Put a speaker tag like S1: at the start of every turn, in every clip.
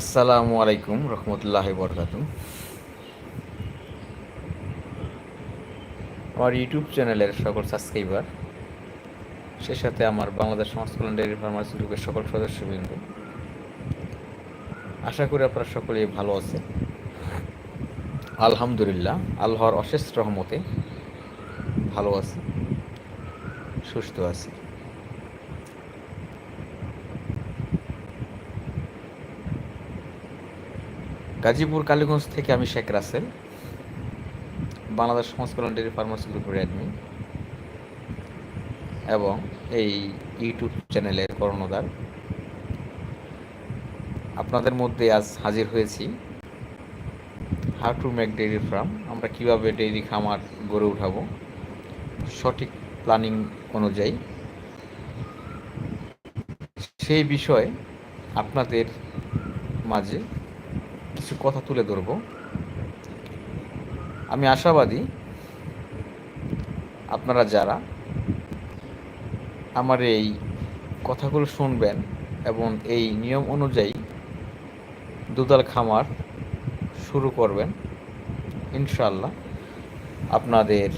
S1: আসসালামু আলাইকুম রহমতুল্লাহ বরকাত আমার ইউটিউব চ্যানেলের সকল সাবস্ক্রাইবার সে সাথে আমার বাংলাদেশ কল্যাণ ডেয়ারি ফার্মার্স গ্রুপের সকল সদস্যবৃন্দ, আশা করি আপনারা সকলেই ভালো আছেন। আলহামদুলিল্লাহ, আল্লাহর অশেষ রহমতে ভালো আছি, সুস্থ আছি। গাজীপুর, কালীগঞ্জ থেকে আমি শেখ রাসেল। বাংলাদেশ সমাজ কল্যাণ ডেয়ারি ফার্মাসি গ্রুপের অ্যাডমিন এবং এই ইউটিউব চ্যানেলের কর্ণধার। আপনাদের মধ্যে আজ হাজির হয়েছি। How to make dairy farm আমরা কীভাবে ডেইরি খামার গড়ে উঠাবো। সঠিক প্ল্যানিং অনুযায়ী। সেই বিষয়ে আপনাদের মাঝে কিছু কথা তুলে ধরব। আমি আশাবাদী আপনারা যারা আমার এই কথাগুলো শুনবেন এবং এই নিয়ম অনুযায়ী দুধাল খামার শুরু করবেন ইনশাল্লাহ আপনাদের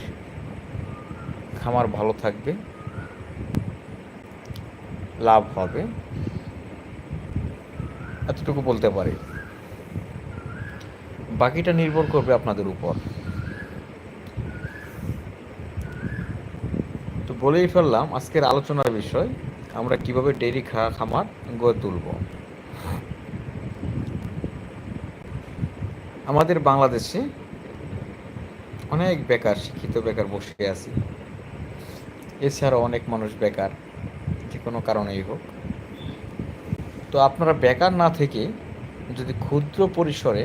S1: খামার ভালো থাকবে, লাভ হবে। এতটুকু বলতে পারি। বাকিটা নির্ভর করবে আপনাদের উপর। তো বলেই ফেললাম, আজকের আলোচনার বিষয়, আমরা কীভাবে ডেইরি খামার গড়ে তুলব। আমাদের বাংলাদেশে অনেক বেকার, শিক্ষিত বেকার বসে আছি। এছাড়াও অনেক মানুষ বেকার, যে কোনো কারণেই হোক। তো আপনারা বেকার না থেকে যদি ক্ষুদ্র পরিসরে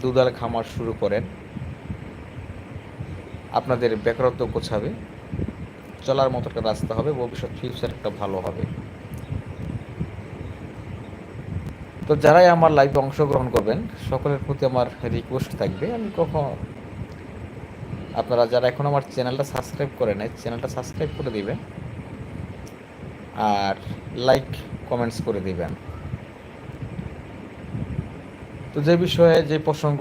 S1: দুধাল খামার শুরু করেন। আপনাদের বেকারত্ব গোছাবে। চলার মতো একটা রাস্তা হবে, ভবিষ্যৎ ফিউচার একটা ভালো হবে। তো যারাই আমার লাইভে অংশগ্রহণ করবেন, সকলের প্রতি আমার রিকোয়েস্ট থাকবে, আমি কখন আপনারা যারা এখন আমার চ্যানেলটা সাবস্ক্রাইব করে নেয় চ্যানেলটা সাবস্ক্রাইব করে দিবেন। আর লাইক কমেন্টস করে দিবেন। তো যে বিষয়ে যে প্রসঙ্গ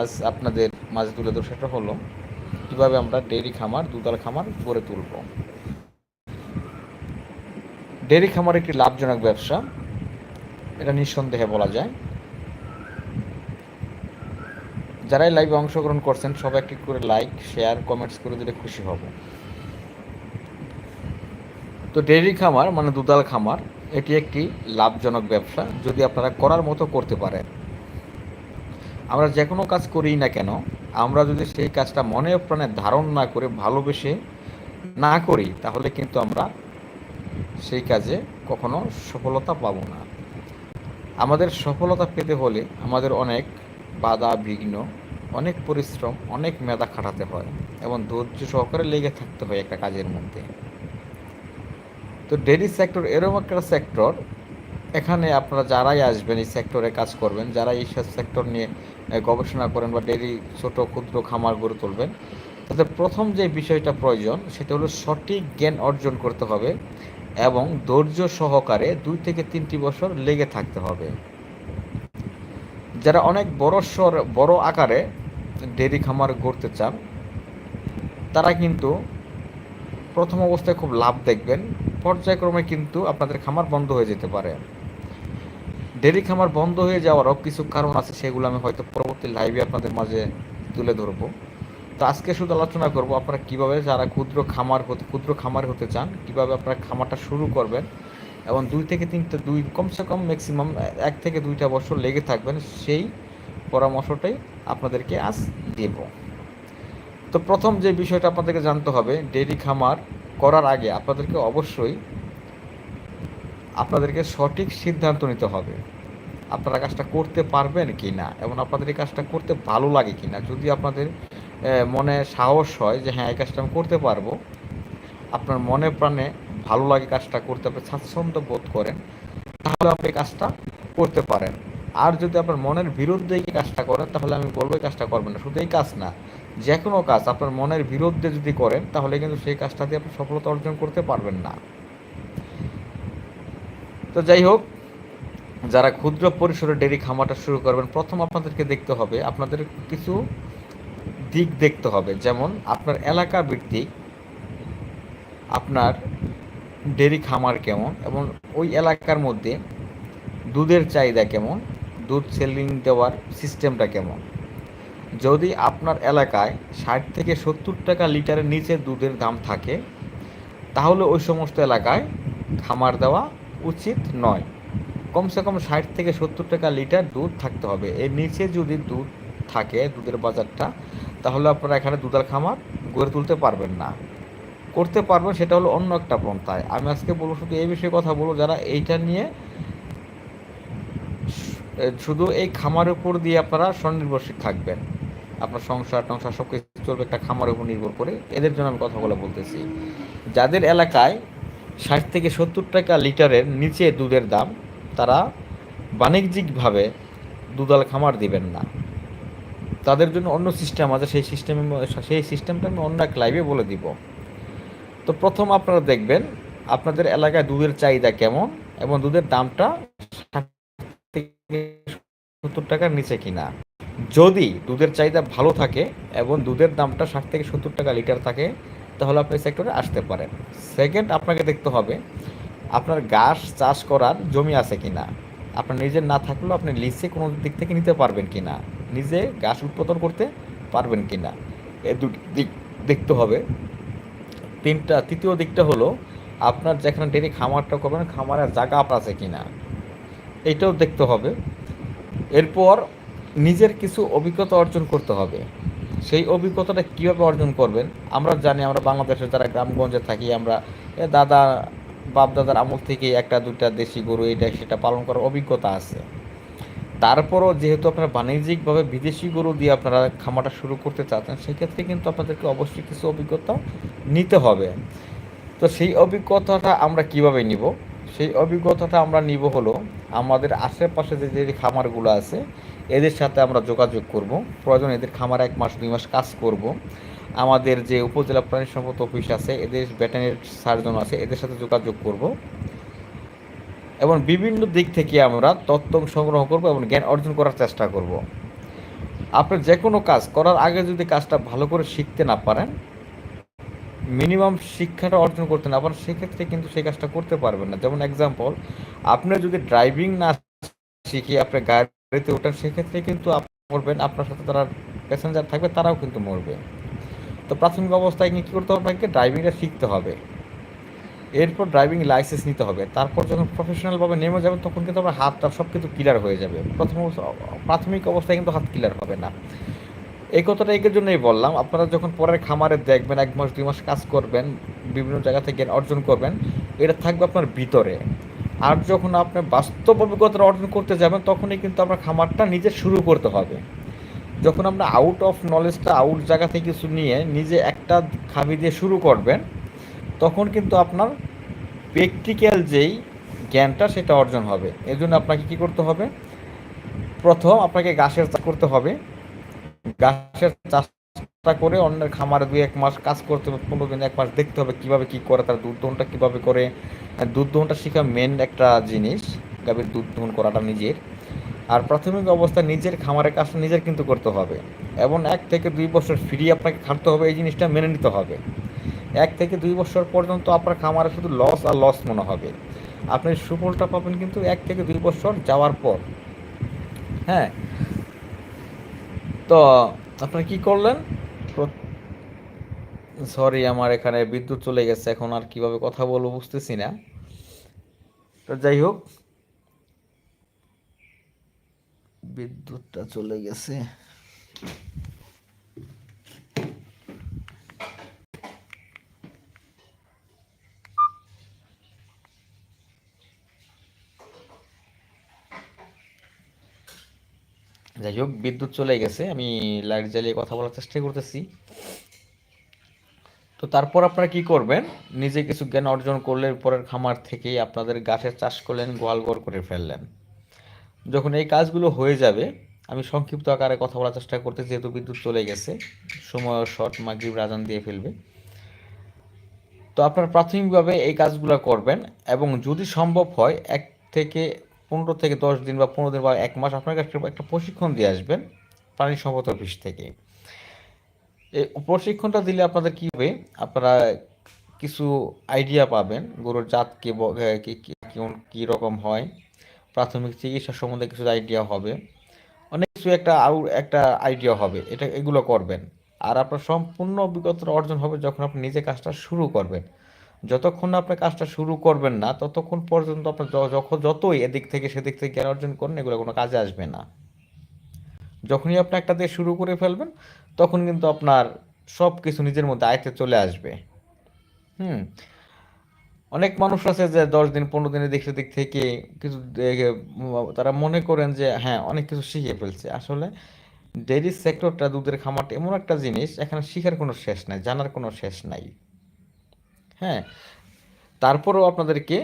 S1: আজ আপনাদের মাঝে তুলে ধর সেটা হলো, কীভাবে আমরা ডেয়ারি খামার দুধাল খামার গড়ে তুলব। ডেয়ারি খামার একটি লাভজনক ব্যবসা, এটা নিঃসন্দেহে বলা যায়। যারাই লাইভে অংশগ্রহণ করছেন সবাই একটি করে লাইক শেয়ার কমেন্টস করে দিলে খুশি হব। তো ডেয়ারি খামার মানে দুধাল খামার, এটি একটি লাভজনক ব্যবসা, যদি আপনারা করার মতো করতে পারেন। আমরা যে কোনো কাজ করি না কেন, আমরা যদি সেই কাজটা মনে প্রাণে ধারণ না করে ভালোবেসে না করি, তাহলে কিন্তু আমরা সেই কাজে কখনো সফলতা পাব না। আমাদের সফলতা পেতে হলে আমাদের অনেক বাধা, বিঘ্ন, অনেক পরিশ্রম, অনেক মেধা খাটাতে হয় এবং ধৈর্য সহকারে লেগে থাকতে হয় একটা কাজের মধ্যে। তো ডেরি সেক্টর এরকম একটা সেক্টর এখানে আপনারা যারাই আসবেন এই সেক্টরে কাজ করবেন যারা এই সেক্টর নিয়ে গবেষণা করেন বা ডেরি ছোট ক্ষুদ্র খামার গড়ে তুলবেন, তাদের প্রথম যে বিষয়টা প্রয়োজন সেটা হলো সঠিক জ্ঞান অর্জন করতে হবে এবং ধৈর্য সহকারে দুই থেকে তিনটি বছর লেগে থাকতে হবে। যারা অনেক বড় স্বর বড় আকারে ডেরি খামার গড়তে চান, তারা কিন্তু প্রথম অবস্থায় খুব লাভ দেখবেন, পর্যায়ক্রমে কিন্তু আপনাদের খামার বন্ধ হয়ে যেতে পারে। ডেরি খামার বন্ধ হয়ে যাওয়ারও কিছু কারণ আছে, সেগুলো আমি হয়তো পরবর্তী লাইভে আপনাদের মাঝে তুলে ধরবো। তো আজকে শুধু আলোচনা করব আপনারা কীভাবে যারা ক্ষুদ্র খামার হতে, ক্ষুদ্র খামার হতে চান, কীভাবে আপনারা খামারটা শুরু করবেন এবং দুই থেকে তিনটে, দুই কমসে কম ম্যাক্সিমাম এক থেকে দুইটা বছর লেগে থাকবেন, সেই পরামর্শটাই আপনাদেরকে আজ দেব। তো প্রথম যে বিষয়টা আপনাদেরকে জানতে হবে ডেরি খামার করার আগে আপনাদেরকে অবশ্যই আপনাদেরকে সঠিক সিদ্ধান্ত নিতে হবে। আপনারা কাজটা করতে পারবেন কি না এবং আপনাদের এই কাজটা করতে ভালো লাগে কি না যদি আপনাদের মনে সাহস হয় যে হ্যাঁ এই কাজটা আমি করতে পারব, আপনার মনে প্রাণে ভালো লাগে কাজটা করতে, আপনি স্বাচ্ছন্দ্য বোধ করেন, তাহলে আপনি কাজটা করতে পারেন। আর যদি আপনার মনের বিরুদ্ধে এই কাজটা করেন, তাহলে আমি বলব এই কাজটা করবেন না। শুধু এই কাজ না, যে কোনো কাজ আপনার মনের বিরুদ্ধে যদি করেন, তাহলে কিন্তু সেই কাজটা দিয়ে আপনি সফলতা অর্জন করতে পারবেন না। তো যাই হোক যারা ক্ষুদ্র পরিসরে ডেরি খামারটা শুরু করবেন, প্রথম আপনাদেরকে দেখতে হবে, আপনাদের কিছু দিক দেখতে হবে। যেমন, আপনার এলাকা ভিত্তিক আপনার ডেরি খামার কেমন এবং ওই এলাকার মধ্যে দুধের চাহিদা কেমন, দুধ সেলিং দেওয়ার সিস্টেমটা কেমন। যদি আপনার এলাকায় ষাট থেকে সত্তর টাকা লিটারের নিচে দুধের দাম থাকে, তাহলে ওই সমস্ত এলাকায় খামার দেওয়া উচিত নয়। কমসে কম ষাট থেকে সত্তর টাকা লিটার দুধ থাকতে হবে। এর নিচে যদি দুধ থাকে, দুধের বাজারটা, তাহলে আপনারা এখানে দুধার খামার গড়ে তুলতে পারবেন না। করতে পারবেন, সেটা হলো অন্য একটা পন্থায়। আমি আজকে বলব শুধু এই বিষয়ে কথা বলব, যারা এইটা নিয়ে শুধু এই খামারের উপর দিয়ে আপনারা স্বনির্ভরশীল থাকবেন। আপনার সংসার টংসার সব কিছু চলবে একটা খামারের উপর নির্ভর করে। এদের জন্য আমি কথাগুলো বলতেছি। যাদের এলাকায় ষাট থেকে সত্তর টাকা লিটারের নিচে দুধের দাম তারা বাণিজ্যিকভাবে দুধাল খামার দিবেন না। তাদের জন্য অন্য সিস্টেম আছে, সেই সিস্টেমে সেই সিস্টেমটা আমি অন্য এক লাইভে বলে দিব। তো প্রথম আপনারা দেখবেন, আপনাদের এলাকায় দুধের চাহিদা কেমন এবং দুধের দামটা সত্তর টাকার নিচে কিনা। যদি দুধের চাহিদা ভালো থাকে এবং দুধের দামটা ষাট থেকে সত্তর টাকা লিটার থাকে, তাহলে আপনি সেক্টরে আসতে পারেন। সেকেন্ড আপনাকে দেখতে হবে আপনার গাছ চাষ করার জমি আছে কিনা? আপনার নিজের না থাকলেও আপনি লিসে কোনো দিক থেকে নিতে পারবেন কি না নিজে গাছ উৎপাদন করতে পারবেন কি না এ দুটি দিক, দেখতে হবে। তিনটা, তৃতীয় দিকটা হলো আপনার যেখানে ডেরি খামারটা করবেন, খামারের জায়গা আপনার আছে কি না এইটাও দেখতে হবে। এরপর নিজের কিছু অভিজ্ঞতা অর্জন করতে হবে। সেই অভিজ্ঞতাটা কীভাবে অর্জন করবেন? আমরা জানি, আমরা বাংলাদেশের যারা গ্রামগঞ্জে থাকি, আমরা দাদা বাপ দাদার আমল থেকে একটা দুটা দেশি গরু এটা সেটা পালন করার অভিজ্ঞতা আছে। তারপরও যেহেতু আপনারা বাণিজ্যিকভাবে বিদেশি গরু দিয়ে আপনারা খামারটা শুরু করতে চাচ্ছেন, সেক্ষেত্রে কিন্তু আপনাদেরকে অবশ্যই কিছু অভিজ্ঞতা নিতে হবে। তো সেই অভিজ্ঞতাটা আমরা কীভাবে নিব? সেই অভিজ্ঞতাটা আমরা নিব হলো, আমাদের আশেপাশে যে যে খামারগুলো আছে, এদের সাথে আমরা যোগাযোগ করব। প্রয়োজন এদের খামার এক মাস, দুই মাস কাজ করব। আমাদের যে উপজেলা প্রাণী সম্পদ অফিস আছে, এদের ভেটেনারি সার্জন আছে, এদের সাথে যোগাযোগ করব। এবং বিভিন্ন দিক থেকে আমরা তথ্য সংগ্রহ করব এবং জ্ঞান অর্জন করার চেষ্টা করব। আপনি যে কোনো কাজ করার আগে যদি কাজটা ভালো করে শিখতে না পারেন, মিনিমাম শিক্ষাটা অর্জন করতে না পারেন, সেক্ষেত্রে কিন্তু সেই কাজটা করতে পারবেন না। যেমন এক্সাম্পল আপনি যদি ড্রাইভিং না শিখে আপনি গাড়িতে ওঠেন, সেক্ষেত্রে কিন্তু আপনি মরবেন, আপনার সাথে তারা প্যাসেঞ্জার থাকবে, তারাও কিন্তু মরবে। তো প্রাথমিক অবস্থায় নিয়ে কী করতে হবে আপনাকে? ড্রাইভিংটা শিখতে হবে। এরপর ড্রাইভিং লাইসেন্স নিতে হবে। তারপর যখন প্রফেশনালভাবে নেমে যাবেন, তখন কিন্তু আপনার হাতটা সব কিন্তু ক্লিয়ার হয়ে যাবে। প্রথম প্রাথমিক অবস্থায় কিন্তু হাত ক্লিয়ার হবে না। এই কথাটা এর জন্যই বললাম, আপনারা যখন পরের খামারে দেখবেন, এক মাস, দুই মাস কাজ করবেন, বিভিন্ন জায়গা থেকে অর্জন করবেন, এটা থাকবে আপনার ভিতরে। আর যখন আপনি বাস্তব অভিজ্ঞতা অর্জন করতে যাবেন, তখনই কিন্তু আপনার খামারটা নিজে শুরু করতে হবে। যখন আমরা আউট অফ নলেজটা আউট জায়গা থেকে কিছু নিয়ে নিজে একটা খাবি দিয়ে শুরু করবেন, তখন কিন্তু আপনার প্র্যাকটিক্যাল যেই জ্ঞানটা সেটা অর্জন হবে। এই জন্য আপনাকে কী করতে হবে? প্রথম আপনাকে গাছের চাষ করতে হবে। গাছের চাষটা করে অন্যের খামারে দুই এক মাস কাজ করতে হবে, পনেরো দিন এক মাস দেখতে হবে কীভাবে কী করে, তার দুধ দহনটা কীভাবে করে। দুধ দহনটা শেখা মেন একটা জিনিস, গাভীর দুধ দহন করাটা নিজের। আর প্রাথমিক অবস্থায় নিজের খামারের কাজটা নিজের কিন্তু করতে হবে। এবং এক থেকে দুই বছর ফ্রি আপনাকে খাটতে হবে, এই জিনিসটা মেনে নিতে হবে। এক থেকে দুই বছর পর্যন্ত আপনার খামারে শুধু লস আর লস মনে হবে। আপনি সুফলটা পাবেন কিন্তু এক থেকে দুই বছর যাওয়ার পর। হ্যাঁ? তো আপনারা কি করলেন? সরি আমার এখানে বিদ্যুৎ চলে গেছে, এখন আর কীভাবে কথা বলব বুঝতেছি না। তো যাই হোক বিদ্যুৎটা চলে গেছে। যাই হোক, বিদ্যুৎ চলে গেছে। আমি লাইট জ্বালিয়ে কথা বলার চেষ্টা করতেছি। তো তারপর আপনারা কি করবেন? নিজে কিছু জ্ঞান অর্জন করলে পরের খামার থেকেই আপনাদের গাছের চাষ করলেন, গোয়াল গড় করে ফেললেন। যখন এই কাজগুলো হয়ে যাবে, আমি সংক্ষিপ্ত আকারে কথা বলার চেষ্টা করতে যেহেতু বিদ্যুৎ চলে গেছে, সময় শর্ট মাগরিব রাজান দিয়ে ফেলবে। তো আপনারা প্রাথমিকভাবে এই কাজগুলো করবেন এবং যদি সম্ভব হয়, এক থেকে পনেরো থেকে দশ দিন বা পনেরো দিন বা এক মাস আপনার কাছে একটা প্রশিক্ষণ দিয়ে আসবেন, প্রাণী সম্পদ অফিস থেকে। এই প্রশিক্ষণটা দিলে আপনাদের কী হবে, আপনারা কিছু আইডিয়া পাবেন, গরুর জাত কে কী রকম হয় প্রাথমিক চিকিৎসা সম্বন্ধে কিছু আইডিয়া হবে। অনেক কিছু একটা আউ একটা আইডিয়া হবে, এটা এগুলো করবেন। আর আপনার সম্পূর্ণ অভিজ্ঞতা অর্জন হবে যখন আপনি নিজে কাজটা শুরু করবেন। যতক্ষণ না আপনি কাজটা শুরু করবেন না, ততক্ষণ পর্যন্ত আপনার যখন যতই এদিক থেকে সেদিক থেকে জ্ঞান অর্জন করেন, এগুলো কোনো কাজে আসবে না। যখনই আপনি একটা দিয়ে শুরু করে ফেলবেন, তখন কিন্তু আপনার সব কিছু নিজের মধ্যে আয়তে চলে আসবে। হুম? অনেক মানুষ আছে যে দশ দিন, পনেরো দিনের দিক থেকে কিছু তারা মনে করেন যে হ্যাঁ অনেক কিছু শিখে ফেলছে। আসলে ডেইরি সেক্টরটা দুধের খামারটা এমন একটা জিনিস, এখানে শিখার কোনো শেষ নাই, জানার কোনো শেষ নাই। হ্যাঁ তারপরেও আপনাদেরকে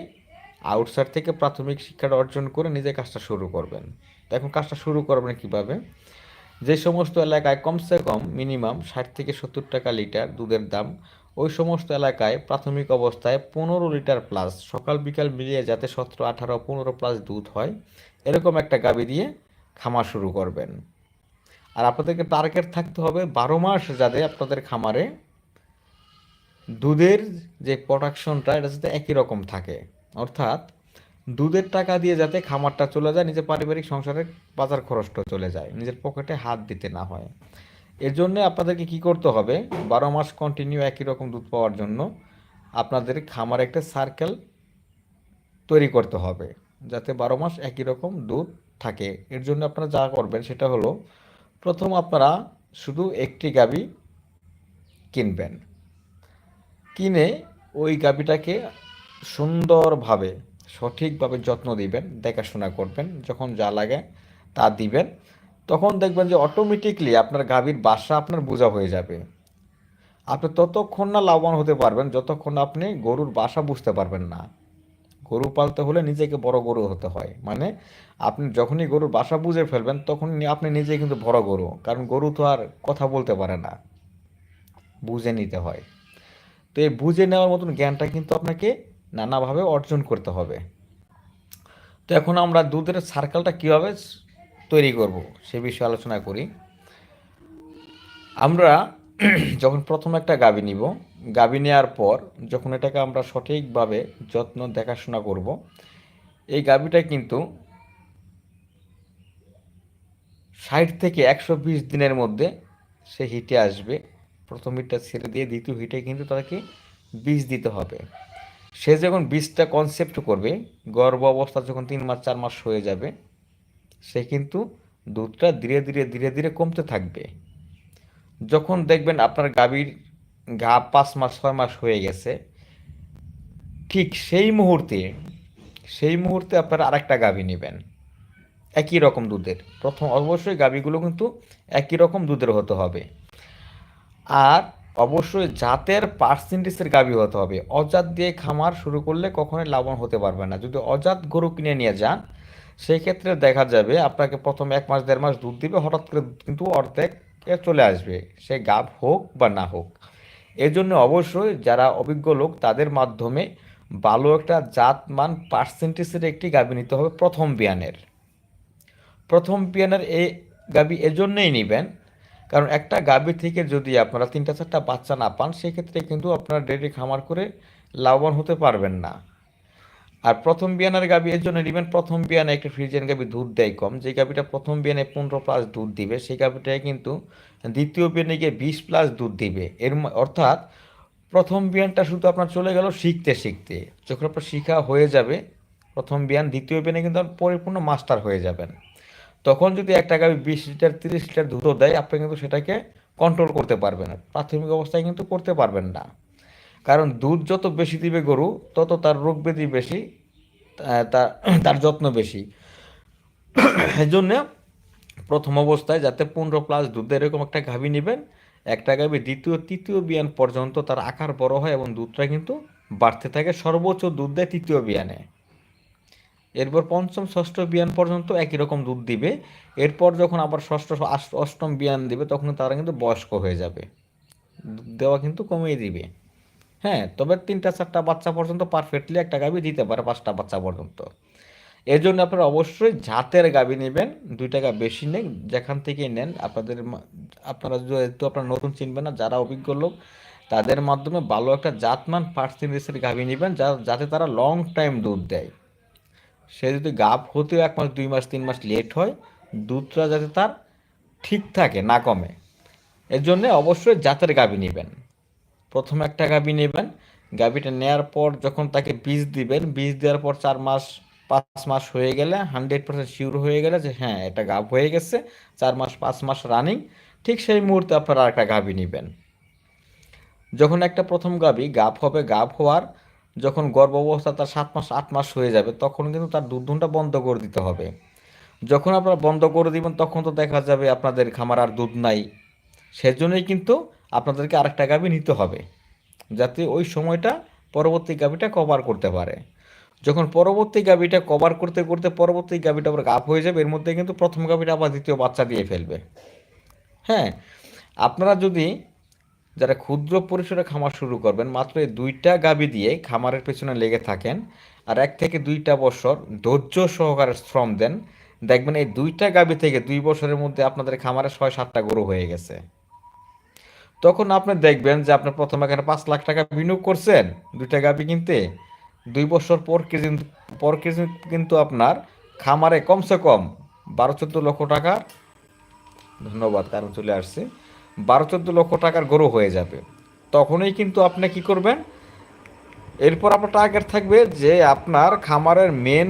S1: আউটসাইড থেকে প্রাথমিক শিক্ষাটা অর্জন করে নিজে কাজটা শুরু করবেন। তো এখন কাজটা শুরু করবেন কীভাবে? যে সমস্ত এলাকায় কমসে কম মিনিমাম ষাট থেকে সত্তর টাকা লিটার দুধের দাম ওই সমস্ত এলাকায় প্রাথমিক অবস্থায় পনেরো লিটার প্লাস সকাল বিকাল মিলিয়ে যাতে সতেরো, আঠারো, পনেরো প্লাস দুধ হয়, এরকম একটা গাবি দিয়ে খামার শুরু করবেন। আর আপনাদেরকে টার্গেট থাকতে হবে বারো মাস যাতে আপনাদের খামারে দুধের যে প্রোডাকশনটা এটা যাতে একই রকম থাকে। অর্থাৎ দুধের টাকা দিয়ে যাতে খামারটা চলে যায়, নিজের পারিবারিক সংসারের বাজার খরচটা চলে যায়, নিজের পকেটে হাত দিতে না হয়। এর জন্য আপনাদেরকে কি করতে হবে? বারো মাস কন্টিনিউ একই রকম দুধ পাওয়ার জন্য আপনাদের খামার একটা সার্কেল তৈরি করতে হবে, যাতে বারো মাস একই রকম দুধ থাকে। এর জন্য আপনারা যা করবেন সেটা হলো, প্রথম আপনারা শুধু একটি গাবি কিনবেন। কিনে ওই গাবিটাকে সুন্দরভাবে, সঠিকভাবে যত্ন দিবেন, দেখাশোনা করবেন, যখন যা লাগে তা দিবেন। তখন দেখবেন যে অটোমেটিকলি আপনার গাভীর বাসা আপনার বোঝা হয়ে যাবে। আপনি ততক্ষণ না লাভবান হতে পারবেন, যতক্ষণ আপনি গরুর বাসা বুঝতে পারবেন না। গরু পালতে হলে নিজেকে বড় গরু হতে হয়। মানে আপনি যখনই গরুর বাসা বুঝে ফেলবেন তখন আপনি নিজেই কিন্তু বড় গরু। কারণ গরু তো আর কথা বলতে পারে না। বুঝে নিতে হয়। তো এই বুঝে নেওয়ার মতন জ্ঞানটা কিন্তু আপনাকে নানাভাবে অর্জন করতে হবে। তো এখন আমরা দুধের সার্কেলটা কীভাবে তৈরি করব, সে বিষয়ে আলোচনা করি। আমরা যখন প্রথম একটা গাবি নিব, গাবি নেওয়ার পর যখন এটাকে আমরা সঠিকভাবে যত্ন দেখাশোনা করব, এই গাবিটা কিন্তু ষাট থেকে একশো বিশ দিনের মধ্যে সে হিটে আসবে। প্রথম হিটটা ছেড়ে দিয়ে দ্বিতীয় হিটে কিন্তু তাকে বীজ দিতে হবে। সে যখন বীজটা কনসেপ্ট করবে, গর্ভ অবস্থা যখন তিন মাস, চার মাস হয়ে যাবে সে কিন্তু দুধটা ধীরে ধীরে ধীরে ধীরে কমতে থাকবে। যখন দেখবেন আপনার গাভীর গা পাঁচ মাস, ছয় মাস হয়ে গেছে, ঠিক সেই মুহূর্তে সেই মুহূর্তে আপনারা আরেকটা গাভী নেবেন। একই রকম দুধের। প্রথম অবশ্যই গাভীগুলো কিন্তু একই রকম দুধের হতে হবে। আর অবশ্যই জাতের পার্সেন্টেজের গাভী হতে হবে। অজাত দিয়ে খামার শুরু করলে কখনোই লাভবান হতে পারবে না। যদি অজাত গরু কিনে নিয়ে যান সেই ক্ষেত্রে দেখা যাবে আপনাকে প্রথম এক মাস, দেড় মাস দুধ দিবে, হঠাৎ করে কিন্তু অর্ধেক চলে আসবে, সে গাভ হোক বা না হোক। এই জন্য অবশ্যই যারা অভিজ্ঞ লোক, তাদের মাধ্যমে ভালো একটা জাত মান পার্সেন্টেজের একটি গাভী নিতে হবে প্রথম বিয়ানের। প্রথম বিয়ানের এই গাভী এজন্যই নেবেন, কারণ একটা গাভী থেকে যদি আপনারা তিনটা, চারটা বাচ্চা না পান, সেক্ষেত্রে কিন্তু আপনারা ডেরি খামার করে লাভবান হতে পারবেন না। আর প্রথম বিয়ানের গাভী এর জন্য নেবেন, প্রথম বিয়ানে একটা ফ্রিজেন গাভী দুধ দেয় কম। যে গাভীটা প্রথম বিয়ানে পনেরো প্লাস দুধ দিবে, সেই গাভীটায় কিন্তু দ্বিতীয় বিয়ানে গিয়ে বিশ প্লাস দুধ দিবে। এর অর্থাৎ প্রথম বিয়ানটা শুধু আপনার চলে গেল শিখতে শিখতে। যখন আপনার শিখা হয়ে যাবে, প্রথম বিয়ান দ্বিতীয় বিয়ানে কিন্তু পরিপূর্ণ মাস্টার হয়ে যাবেন। তখন যদি একটা গাভী বিশ লিটার তিরিশ লিটার দুধও দেয়, আপনি কিন্তু সেটাকে কন্ট্রোল করতে পারবেন প্রাথমিক অবস্থায় কিন্তু করতে পারবেন না। কারণ দুধ যত বেশি দিবে গরু, তত তার রোগ ব্যাধি বেশি তার যত্ন বেশি। এই জন্য প্রথম অবস্থায় যাতে পনেরো প্লাস দুধ এরকম একটা গাভী নেবেন, একটা গাভী দ্বিতীয়, তৃতীয় বিয়ান পর্যন্ত তার আকার বড় হয় এবং দুধটা কিন্তু বাড়তে থাকে, সর্বোচ্চ দুধ দেয় তৃতীয় বিয়ানে। এরপর পঞ্চম, ষষ্ঠ বিয়ান পর্যন্ত একই রকম দুধ দিবে। এরপর যখন আবার ষষ্ঠ অষ্টম বিয়ান দিবে, তখন তারা কিন্তু বয়স্ক হয়ে যাবে। দুধ দেওয়া কিন্তু কমিয়ে দিবে। হ্যাঁ তবে তিনটা, চারটা বাচ্চা পর্যন্ত পারফেক্টলি একটা গাভী দিতে পারে পাঁচটা বাচ্চা পর্যন্ত। এর জন্য আপনারা অবশ্যই জাতের গাবি নেবেন দুই টাকা বেশি নেন, যেখান থেকে নেন। আপনাদের আপনারা যেহেতু আপনারা নতুন চিনবেন না, যারা অভিজ্ঞ লোক, তাদের মাধ্যমে ভালো একটা জাতমান পার্সেন্টেজের গাভি নেবেন, যা যাতে তারা লং টাইম দুধ দেয়। সে যদি গাভ হতেও এক মাস, দুই মাস, তিন মাস লেট হয়, দুধটা যাতে তার ঠিক থাকে, না কমে। এর জন্য অবশ্যই জাতের গাভি নেবেন। প্রথমে একটা গাভি নেবেন। গাভিটা নেওয়ার পর যখন তাকে বীজ দিবেন, বীজ দেওয়ার পর চার মাস, পাঁচ মাস হয়ে গেলে হান্ড্রেড পার্সেন্ট শিওর হয়ে গেলে যে হ্যাঁ এটা গাভ হয়ে গেছে, চার মাস, পাঁচ মাস রানিং, ঠিক সেই মুহূর্তে আপনারা একটা গাভি নেবেন। যখন একটা প্রথম গাভি গাভ হবে গাভ হওয়ার যখন গর্ভ অবস্থা তার সাত মাস, আট মাস হয়ে যাবে, তখন কিন্তু তার দুধ দুধটা বন্ধ করে দিতে হবে। যখন আপনারা বন্ধ করে দিবেন, তখন তো দেখা যাবে আপনাদের খামার আর দুধ নাই। সেজন্যই কিন্তু আপনাদেরকে আরেকটা গাভি নিতে হবে, যাতে ওই সময়টা পরবর্তী গাভিটা কভার করতে পারে। যখন পরবর্তী গাভিটা কভার করতে করতে পরবর্তী গাভিটা আবার গাভ হয়ে যাবে, এর মধ্যে কিন্তু প্রথম গাভিটা আবার দ্বিতীয় বাচ্চা দিয়ে ফেলবে। হ্যাঁ আপনারা যদি যারা ক্ষুদ্র পরিসরে খামার শুরু করবেন, মাত্র এই দুইটা গাভি দিয়ে খামারের পেছনে লেগে থাকেন আর এক থেকে দুইটা বছর ধৈর্য সহকারে শ্রম দেন, দেখবেন এই দুইটা গাভি থেকে দুই বছরের মধ্যে আপনাদের খামারে ছয় সাতটা গরু হয়ে গেছে। তখন আপনি দেখবেন যে আপনি প্রথমে এখানে পাঁচ লাখ টাকা বিনিয়োগ করছেন দুইটা গাভি কিনতে। দুই বছর পর কেজি পর কেজি কিন্তু আপনার খামারে কমসে কম বারো চোদ্দ লক্ষ টাকার ধন্যবাদ, কারণ চলে আসছে, বারো চোদ্দ লক্ষ টাকার গরু হয়ে যাবে। তখনই কিন্তু আপনি কি করবেন? এরপর আপনার টার্গেট থাকবে যে আপনার খামারের মেন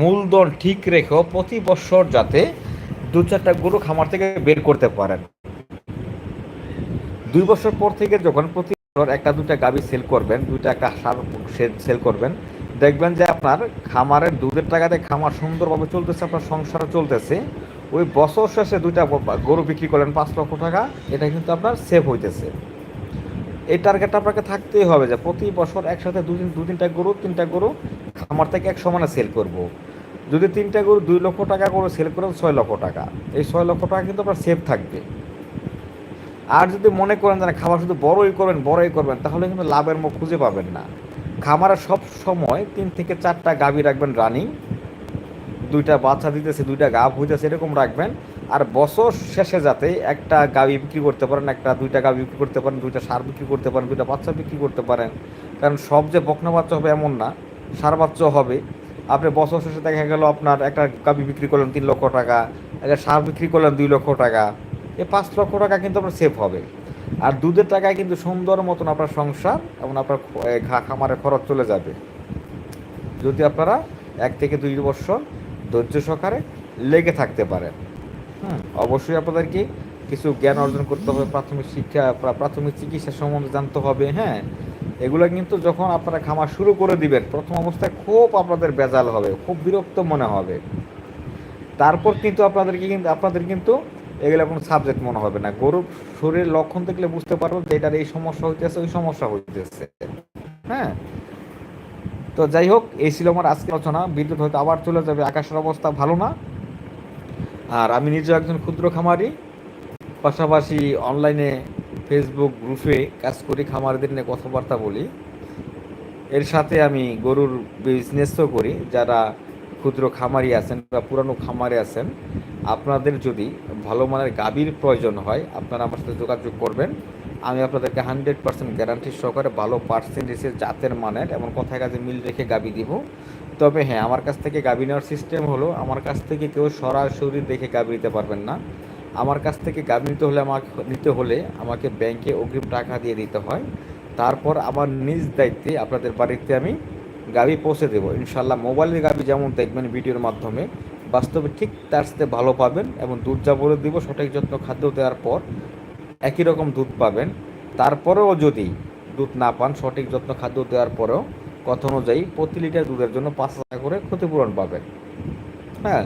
S1: মূলধন ঠিক রেখেও প্রতি বছর যাতে দু চারটা গরু খামার থেকে বের করতে পারেন। দুই বছর পর থেকে যখন প্রতি একটা দুটা গাভী সেল করবেন, দুইটা একটা সার সেল করবেন, দেখবেন যে আপনার খামারের দুধের টাকাতে খামার সুন্দরভাবে চলতেছে, আপনার সংসারও চলতেছে। ওই বছর শেষে দুইটা গরু বিক্রি করলেন পাঁচ লক্ষ টাকা, এটা কিন্তু আপনার সেভ হইতেছে। এই টার্গেটটা আপনাকে থাকতেই হবে যে প্রতি বছর একসাথে দুদিন দু তিনটা গরু তিনটা গরু খামার থেকে এক সমানে সেল করব। যদি তিনটা গরু দুই লক্ষ টাকা করে সেল করেন, ছয় লক্ষ টাকা। এই ছয় লক্ষ টাকা কিন্তু আপনার সেভ থাকবে। আর যদি মনে করেন যে না, খাবার শুধু বড়ই করবেন বড়ই করবেন তাহলে কিন্তু লাভের মুখ খুঁজে পাবেন না। খামারে সব সময় তিন থেকে চারটা গাভি রাখবেন রানিং দুইটা বাচ্চা দিতেছে দুইটা গাভ হইতেছে এরকম রাখবেন। আর বছর শেষে যাতে একটা গাভি বিক্রি করতে পারেন একটা দুইটা গাভি বিক্রি করতে পারেন দুইটা সার বিক্রি করতে পারেন দুইটা বাচ্চা বিক্রি করতে পারেন। কারণ সব যে বকনা বাচ্চা হবে এমন না সার বাচ্চা হবে। আপনি বছর শেষে দেখা গেল আপনার একটা গাভি বিক্রি করলেন তিন লক্ষ টাকা একটা সার বিক্রি করলেন দুই লক্ষ টাকা। এ পাঁচ লক্ষ টাকা কিন্তু আপনার সেভ হবে। আর দুধের টাকায় কিন্তু সুন্দর মতন আপনার সংসার এবং আপনার খ- এ, খা- খামারের খরচ চলে যাবে। যদি আপনারা এক থেকে দুই বছর ধৈর্য সহকারে লেগে থাকতে পারেন। হুম অবশ্যই আপনাদেরকে কিছু জ্ঞান অর্জন করতে হবে প্রাথমিক শিক্ষা প্রাথমিক চিকিৎসা সম্বন্ধে জানতে হবে হ্যাঁ। এগুলো কিন্তু যখন আপনারা খামার শুরু করে দিবেন প্রথম অবস্থায় খুব আপনাদের বেজাল হবে খুব বিরক্ত মনে হবে। তারপর কিন্তু আপনাদেরকে কিন্তু আপনাদের কিন্তু এগুলো কোনো সাবজেক্ট মনে হবে না। গরুর শরীরের লক্ষণ দেখলে বুঝতে পারব যে এটার এই সমস্যা হইতেছে, ওই সমস্যা হইতেছে। হ্যাঁ? তো যাই হোক, এই ছিল আমার আজকের আলোচনা। বিদ্যুৎ হয়তো আবার চলে যাবে, আকাশের অবস্থা ভালো না। আর আমি নিজেও একজন ক্ষুদ্র খামারি। পাশাপাশি অনলাইনে ফেসবুক গ্রুপে কাজ করি, খামারিদের নিয়ে কথাবার্তা বলি। এর সাথে আমি গরুর বিজনেসও করি। যারা ক্ষুদ্র খামারি আছেন বা পুরানো খামারে আছেন আপনাদের যদি ভালো মানের গাভীর প্রয়োজন হয়, আপনারা আমার সাথে যোগাযোগ করবেন। আমি আপনাদেরকে হান্ড্রেড পার্সেন্ট গ্যারান্টি সহকারে ভালো পার্সেন্টেজের জাতের মানের এবং কথায় কাজে মিল রেখে গাবি দিব। তবে হ্যাঁ আমার কাছ থেকে গাবি নেওয়ার সিস্টেম হলো, আমার কাছ থেকে কেউ সরাসরি দেখে গাবি নিতে পারবেন না। আমার কাছ থেকে গাভী নিতে হলে আমাকে, নিতে হলে আমাকে ব্যাংকে অগ্রিম টাকা দিয়ে দিতে হয়। তারপর আমার নিজ দায়িত্বে আপনাদের বাড়িতে আমি গাবি পৌঁছে দেবো। ইনশাল্লাহ মোবাইলের গাবি যেমন দেখবেন ভিডিওর মাধ্যমে বাস্তবে ঠিক তার সাথে ভালো পাবেন এবং দুধ যা বলে দিব সঠিক যত্ন খাদ্য দেওয়ার পর একই রকম দুধ পাবেন। তারপরেও যদি দুধ না পান, সঠিক যত্ন খাদ্য দেওয়ার পরেও কথা অনুযায়ী প্রতি লিটার দুধের জন্য পাঁচ টাকা করে ক্ষতিপূরণ পাবেন। হ্যাঁ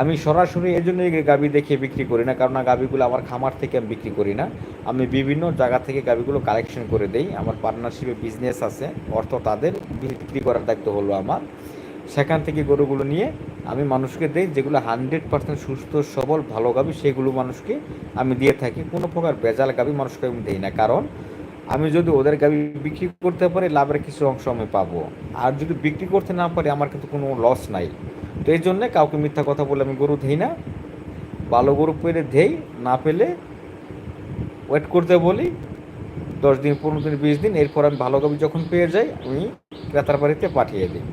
S1: আমি সরাসরি এই জন্যই গাভি দেখে বিক্রি করি না, কারণ গাভিগুলো আমার খামার থেকে আমি বিক্রি করি না। আমি বিভিন্ন জায়গা থেকে গাভিগুলো কালেকশন করে দেই। আমার পার্টনারশিপে বিজনেস আছে, অর্থ তাদের বিক্রি করার দায়িত্ব হলো আমার। সেখান থেকে গরুগুলো নিয়ে আমি মানুষকে দেই, যেগুলো হান্ড্রেড পার্সেন্ট সুস্থ, সবল, ভালো গাবি, সেগুলো মানুষকে আমি দিয়ে থাকি। কোনো প্রকার বেজাল গাবি মানুষকে আমি দিই না। কারণ আমি যদি ওদের গাভি বিক্রি করতে পারি, লাভের কিছু অংশ আমি পাবো। আর যদি বিক্রি করতে না পারি, আমার কিন্তু কোনো লস নাই। তো এই জন্যে কাউকে মিথ্যা কথা বলে আমি গরু ধেই না। ভালো গরু পেলে ধেই না পেলে ওয়েট করতে বলি। দশ দিন, পনেরো দিন, বিশ দিন, এরপর আমি ভালো গাভি যখন পেয়ে যাই, আমি ক্রেতার বাড়িতে পাঠিয়ে দিই।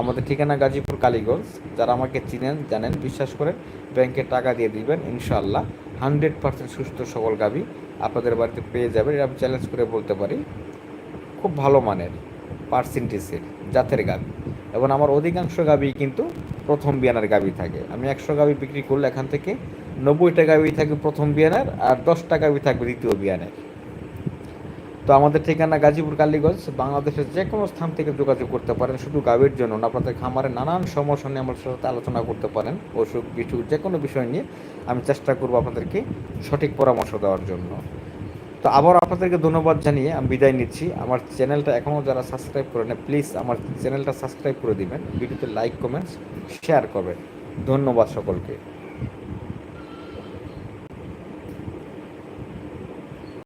S1: আমাদের ঠিকানা গাজীপুর কালীগঞ্জ। যারা আমাকে চিনেন, জানেন, বিশ্বাস করেন, ব্যাংকে টাকা দিয়ে দিবেন, ইনশাআল্লাহ। হান্ড্রেড পার্সেন্ট সুস্থ সবল গাভি আপনাদের বাড়িতে পেয়ে যাবেন। এটা আমি চ্যালেঞ্জ করে বলতে পারি, খুব ভালো মানের পার্সেন্টেজের জাতের গাভি এবং আমার অধিকাংশ গাভি কিন্তু প্রথম বিয়ানার গাভি থাকে। আমি একশো গাভি বিক্রি করলে এখান থেকে নব্বইটা গাভি থাকবে প্রথম বিয়ানার আর দশটা গাভি থাকবে দ্বিতীয় বিয়ানের। তো আমাদের ঠিকানা গাজীপুর কালীগঞ্জ, বাংলাদেশের যে কোনো স্থান থেকে যোগাযোগ করতে পারেন। শুধু গাভীর জন্য না, আপনাদের খামারে নানান সমস্যা নিয়ে আমার সাথে আলোচনা করতে পারেন। অসুখ, বিসুখ, যে কোনো বিষয় নিয়ে আমি চেষ্টা করব আপনাদেরকে সঠিক পরামর্শ দেওয়ার জন্য। তো আবার আপনাদেরকে ধন্যবাদ জানিয়ে আমি বিদায় নিচ্ছি। আমার চ্যানেলটা এখনও যারা সাবস্ক্রাইব করে না প্লিজ আমার চ্যানেলটা সাবস্ক্রাইব করে দিবেন। ভিডিওতে লাইক, কমেন্টস, শেয়ার করবেন। ধন্যবাদ সকলকে।